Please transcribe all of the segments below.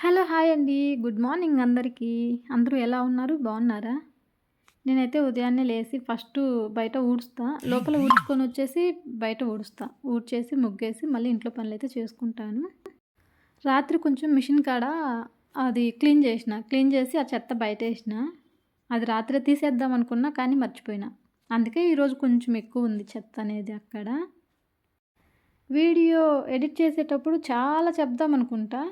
Hello hi అండి. Good morning అందరికీ. అందరూ ఎలా ఉన్నారు? బాగున్నారా? నేనైతే ఉదయాన్నే లేచి ఫస్ట్ బయట ఊడుస్తా. లోపల ఊడ్చుకొని వచ్చేసి బయట ఊడుస్తా. ఊడ్చేసి ముగ్గేసి మళ్ళీ ఇంట్లో పనులు అయితే చేసుకుంటాను. రాత్రి కొంచెం మిషన్ కాడ అది క్లీన్ చేసిన. క్లీన్ చేసి ఆ చెత్త బయట వేసిన అది రాత్రి తీసేద్దాం అనుకున్నా కానీ మర్చిపోయినా. అందుకే ఈరోజు కొంచెం ఎక్కువ ఉంది చెత్త అనేది అక్కడ. వీడియో ఎడిట్ చేసేటప్పుడు చాలా చెప్దాం అనుకుంటా.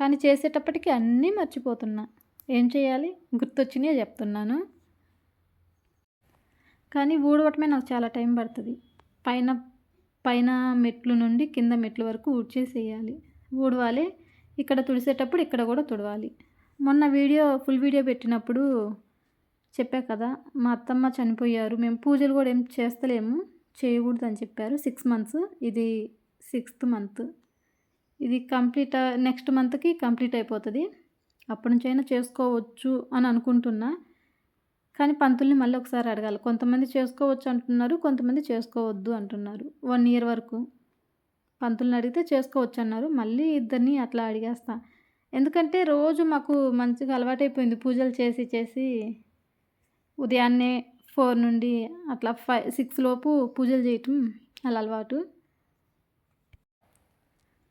కానీ చేసేటప్పటికి అన్నీ మర్చిపోతున్నా. ఏం చేయాలి? గుర్తొచ్చినే చెప్తున్నాను. కానీ ఊడవటమే నాకు చాలా టైం పడుతుంది. పైన పైన మెట్లు నుండి కింద మెట్ల వరకు ఊడ్చేసేయాలి. ఊడవాలి. ఇక్కడ తుడిసేటప్పుడు ఇక్కడ కూడా తుడవాలి. మొన్న వీడియో ఫుల్ వీడియో పెట్టినప్పుడు చెప్పా కదా మా అత్తమ్మ చనిపోయారు. మేము పూజలు కూడా ఏం చేస్తలేము. చేయకూడదు అని చెప్పారు. Six months. ఇది సిక్స్త్ మంత్. ఇది కంప్లీట్ నెక్స్ట్ మంత్కి కంప్లీట్ అయిపోతుంది. అప్పటి నుంచైనా అయినా చేసుకోవచ్చు అని అనుకుంటున్నా. కానీ పంతుల్ని మళ్ళీ ఒకసారి అడగాలి. కొంతమంది చేసుకోవచ్చు అంటున్నారు కొంతమంది చేసుకోవద్దు అంటున్నారు. వన్ ఇయర్ వరకు పంతుల్ని అడిగితే చేసుకోవచ్చు అన్నారు. మళ్ళీ ఇద్దరిని అట్లా అడిగేస్తా. ఎందుకంటే రోజు మాకు మంచిగా అలవాటైపోయింది పూజలు చేసి చేసి. ఉదయాన్నే ఫోర్ నుండి అట్లా ఫైవ్ సిక్స్ లోపు పూజలు చేయటం అలా అలవాటు.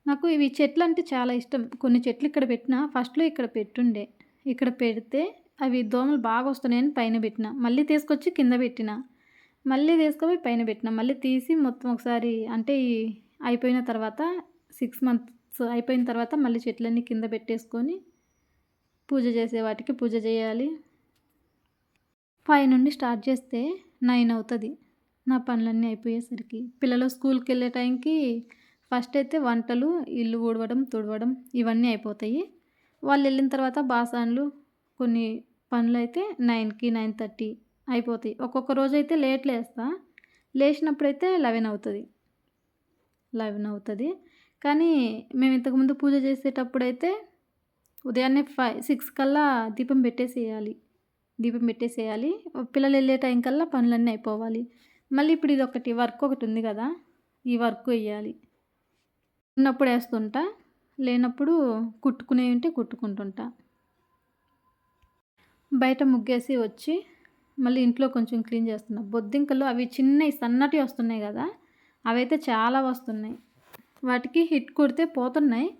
నాకు ఇవి చెట్లు అంటే చాలా ఇష్టం. కొన్ని చెట్లు ఇక్కడ పెట్టిన ఫస్ట్లో ఇక్కడ పెట్టుండే. ఇక్కడ పెడితే అవి దోమలు బాగా వస్తున్నాయని పైన పెట్టిన. మళ్ళీ తీసుకొచ్చి కింద పెట్టిన. మళ్ళీ తీసుకొని పైన పెట్టిన. మళ్ళీ తీసి మొత్తం ఒకసారి అంటే అయిపోయిన తర్వాత సిక్స్ మంత్స్ అయిపోయిన తర్వాత మళ్ళీ చెట్లన్నీ కింద పెట్టేసుకొని పూజ చేసే వాటికి పూజ చేయాలి. ఫైవ్ నుండి స్టార్ట్ చేస్తే నైన్ అవుతుంది. నా పనులన్నీ అయిపోయేసరికి. పిల్లలు స్కూల్కి వెళ్ళే టైంకి ఫస్ట్ అయితే వంటలు ఇల్లు ఊడవడం తుడవడం ఇవన్నీ అయిపోతాయి. వాళ్ళు వెళ్ళిన తర్వాత బాసాన్లు కొన్ని పనులు అయితే నైన్కి నైన్ థర్టీ అయిపోతాయి. ఒక్కొక్క రోజు అయితే లేట్ లేస్తా. లేచినప్పుడైతే లెవెన్ అవుతుంది. లెవెన్ అవుతుంది. కానీ మేము ఇంతకుముందు పూజ చేసేటప్పుడు అయితే ఉదయాన్నే ఫైవ్ సిక్స్ కల్లా దీపం పెట్టేసేయాలి. దీపం పెట్టేసేయాలి. పిల్లలు వెళ్ళే టైం కల్లా పనులన్నీ అయిపోవాలి. మళ్ళీ ఇప్పుడు ఇది ఒకటి వర్క్ ఒకటి ఉంది కదా. ఈ వర్క్ వేయాలి. ఉన్నప్పుడు వేస్తుంటా లేనప్పుడు కుట్టుకునే ఉంటే కుట్టుకుంటుంటా. బయట ముగ్గేసి వచ్చి మళ్ళీ ఇంట్లో కొంచెం క్లీన్ చేస్తున్నా. బొద్దింకలు అవి చిన్నవి సన్నటి వస్తున్నాయి కదా అవైతే చాలా వస్తున్నాయి. వాటికి హిట్ కొడితే పోతున్నాయి.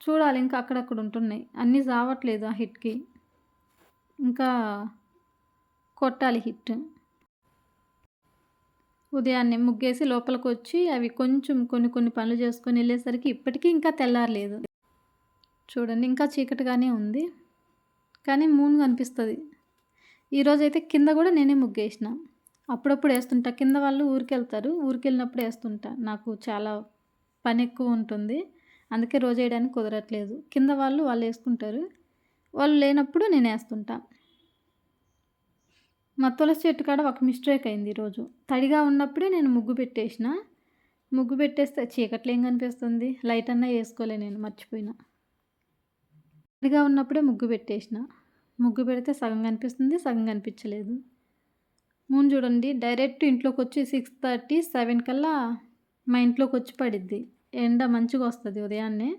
చూడాలి ఇంకా అక్కడక్కడ ఉంటున్నాయి. అన్నీ రావట్లేదు ఆ హిట్కి. ఇంకా కొట్టాలి హిట్. ఉదయాన్నే ముగ్గేసి లోపలికి వచ్చి అవి కొంచెం కొన్ని కొన్ని పనులు చేసుకొని వెళ్ళేసరికి ఇప్పటికీ ఇంకా తెల్లారలేదు. చూడండి ఇంకా చీకటిగానే ఉంది. కానీ మూన్ కనిపిస్తుంది. ఈరోజు అయితే కింద కూడా నేనే ముగ్గేసిన. అప్పుడప్పుడు వేస్తుంటా. కింద వాళ్ళు ఊరికి వెళ్తారు ఊరికి వెళ్ళినప్పుడు వేస్తుంటా. నాకు చాలా పని ఎక్కువ ఉంటుంది. అందుకే రోజు వేయడానికి కుదరట్లేదు. కింద వాళ్ళు వాళ్ళు వేసుకుంటారు. వాళ్ళు లేనప్పుడు నేను వేస్తుంటా. మా తులసి చెట్టు కాడ ఒక మిస్టేక్ అయింది ఈరోజు. తడిగా ఉన్నప్పుడే నేను ముగ్గు పెట్టేసిన. ముగ్గు పెట్టేస్తే చీకట్లో ఏం కనిపిస్తుంది? లైట్ అన్నా వేసుకోలే నేను మర్చిపోయినా. తడిగా ఉన్నప్పుడే ముగ్గు పెట్టేసిన. ముగ్గు పెడితే సగం కనిపిస్తుంది సగం కనిపించలేదు. మూన్ చూడండి డైరెక్ట్ ఇంట్లోకి వచ్చి సిక్స్ థర్టీ సెవెన్ కల్లా మా ఇంట్లోకి వచ్చి పడిద్ది. ఎండ మంచిగా వస్తుంది ఉదయాన్నే.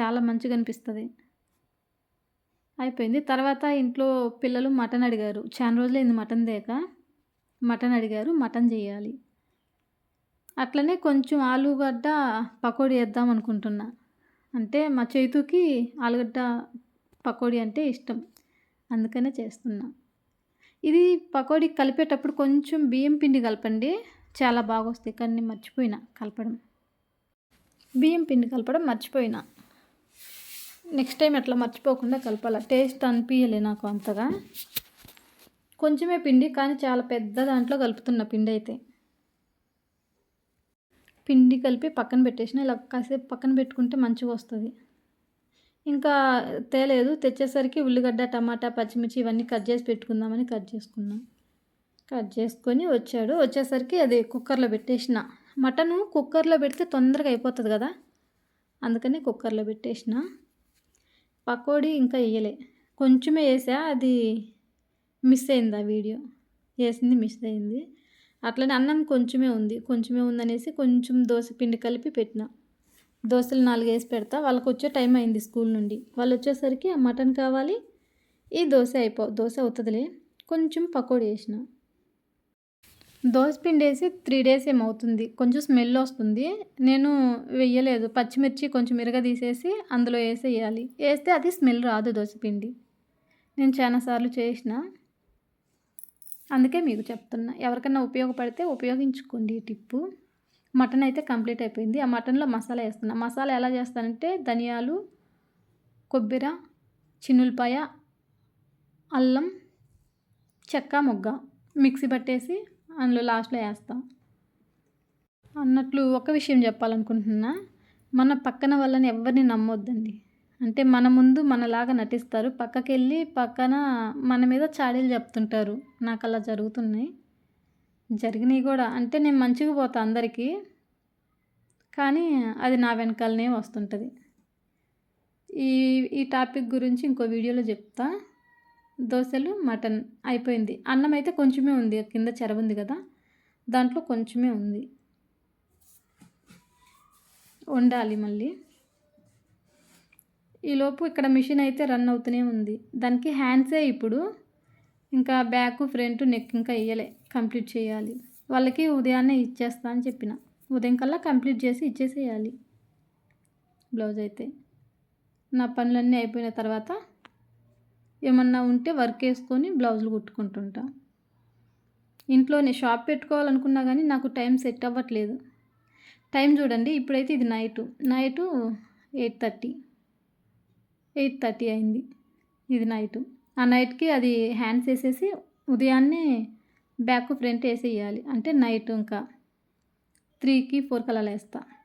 చాలా మంచిగా అనిపిస్తుంది. అయిపోయింది. తర్వాత ఇంట్లో పిల్లలు మటన్ అడిగారు. చాలా రోజులైంది మటన్ దేక. మటన్ అడిగారు. మటన్ చేయాలి. అట్లనే కొంచెం ఆలుగడ్డ పకోడీ వేద్దాం అనుకుంటున్నా. అంటే మా చేతుకి ఆలుగడ్డ పకోడీ అంటే ఇష్టం. అందుకనే చేస్తున్నా. ఇది పకోడీ కలిపేటప్పుడు కొంచెం బియ్యం పిండి కలపండి. చాలా బాగా వస్తాయి కానీ మర్చిపోయినా కలపడం. బియ్యం పిండి కలపడం మర్చిపోయినా. నెక్స్ట్ టైం అట్లా మర్చిపోకుండా కలపాలి. టేస్ట్ అనిపించలే నాకు అంతగా. కొంచెమే పిండి కానీ చాలా పెద్ద దాంట్లో కలుపుతున్న పిండి అయితే. పిండి కలిపి పక్కన పెట్టేసిన ఇలా కాసేపు పక్కన పెట్టుకుంటే మంచిగా వస్తుంది. ఇంకా తేలేదు తెచ్చేసరికి ఉల్లిగడ్డ టమాటా పచ్చిమిర్చి ఇవన్నీ కట్ చేసి పెట్టుకుందామని కట్ చేసుకున్నాం. కట్ చేసుకొని వచ్చాడు. వచ్చేసరికి అది కుక్కర్లో పెట్టేసిన. మటను కుక్కర్లో పెడితే తొందరగా అయిపోతుంది కదా? అందుకని కుక్కర్లో పెట్టేసిన. పకోడీ ఇంకా వేయలే కొంచెమే వేసా అది మిస్ అయింది ఆ వీడియో. వేసింది మిస్ అయింది. అట్లనే అన్నం కొంచెమే ఉంది. కొంచెమే ఉందనేసి కొంచెం దోశ పిండి కలిపి పెట్టిన. దోశలు నాలుగు వేసి పెడతా. వాళ్ళకి వచ్చే టైం అయింది స్కూల్ నుండి. వాళ్ళు వచ్చేసరికి ఆ మటన్ కావాలి ఈ దోశ అయిపో దోశ అవుతుందిలే. కొంచెం పకోడీ వేసిన పిండి వేసి త్రీ డేస్ ఏమవుతుంది? కొంచెం స్మెల్ వస్తుంది. నేను వెయ్యలేదు. పచ్చిమిర్చి కొంచెం మిరగ తీసేసి అందులో వేసేయాలి. వేస్తే అది స్మెల్ రాదు దోశ పిండి నేను చాలాసార్లు చేసిన. అందుకే మీకు చెప్తున్నా. ఎవరికైనా ఉపయోగపడితే ఉపయోగించుకోండి ఈ టిప్పు. మటన్ అయితే కంప్లీట్ అయిపోయింది. ఆ మటన్లో మసాలా వేస్తున్నా. మసాలా ఎలా చేస్తానంటే ధనియాలు కొబ్బరి చిన్నులపాయ అల్లం చెక్క మొగ్గ మిక్సీ పట్టేసి అందులో లాస్ట్లో వేస్తాం. అన్నట్లు ఒక విషయం చెప్పాలనుకుంటున్నా మన పక్కన వాళ్ళని ఎవరిని నమ్మొద్దండి. అంటే మన ముందు మనలాగా నటిస్తారు. పక్కకి వెళ్ళి పక్కన మన మీద చాడీలు చెప్తుంటారు. నాకు అలా జరుగుతున్నాయి. జరిగినాయి కూడా. అంటే నేను మంచిగా పోతా అందరికీ. కానీ అది నా వెనకాలనే వస్తుంటుంది. ఈ ఈ టాపిక్ గురించి ఇంకో వీడియోలో చెప్తా. దోశలు మటన్ అయిపోయింది. అన్నం అయితే కొంచెమే ఉంది. కింద చెరవ ఉంది కదా. దాంట్లో కొంచెమే ఉంది. వండాలి మళ్ళీ. ఈలోపు ఇక్కడ మిషన్ అయితే రన్ అవుతూనే ఉంది. దానికి హ్యాండ్సే ఇప్పుడు. ఇంకా బ్యాక్ ఫ్రంట్ నెక్ ఇంకా వేయలే కంప్లీట్ చేయాలి. వాళ్ళకి ఉదయాన్నే ఇచ్చేస్తా అని చెప్పిన. ఉదయం కల్లా కంప్లీట్ చేసి ఇచ్చేసేయాలి. బ్లౌజ్ అయితే. నా పనులన్నీ అయిపోయిన తర్వాత ఏమన్నా ఉంటే వర్క్ వేసుకొని బ్లౌజులు కుట్టుకుంటుంటా. ఇంట్లోనే షాప్ పెట్టుకోవాలనుకున్నా కానీ నాకు టైం సెట్ అవ్వట్లేదు. టైం చూడండి ఇప్పుడైతే ఇది night. Night eight thirty. Eight thirty అయింది ఇది నైటు. ఆ నైట్కి అది హ్యాండ్స్ వేసేసి ఉదయాన్నే బ్యాక్ ఫ్రంట్ వేసేయాలి. అంటే నైట్ ఇంకా త్రీకి ఫోర్కి అలా వేస్తాను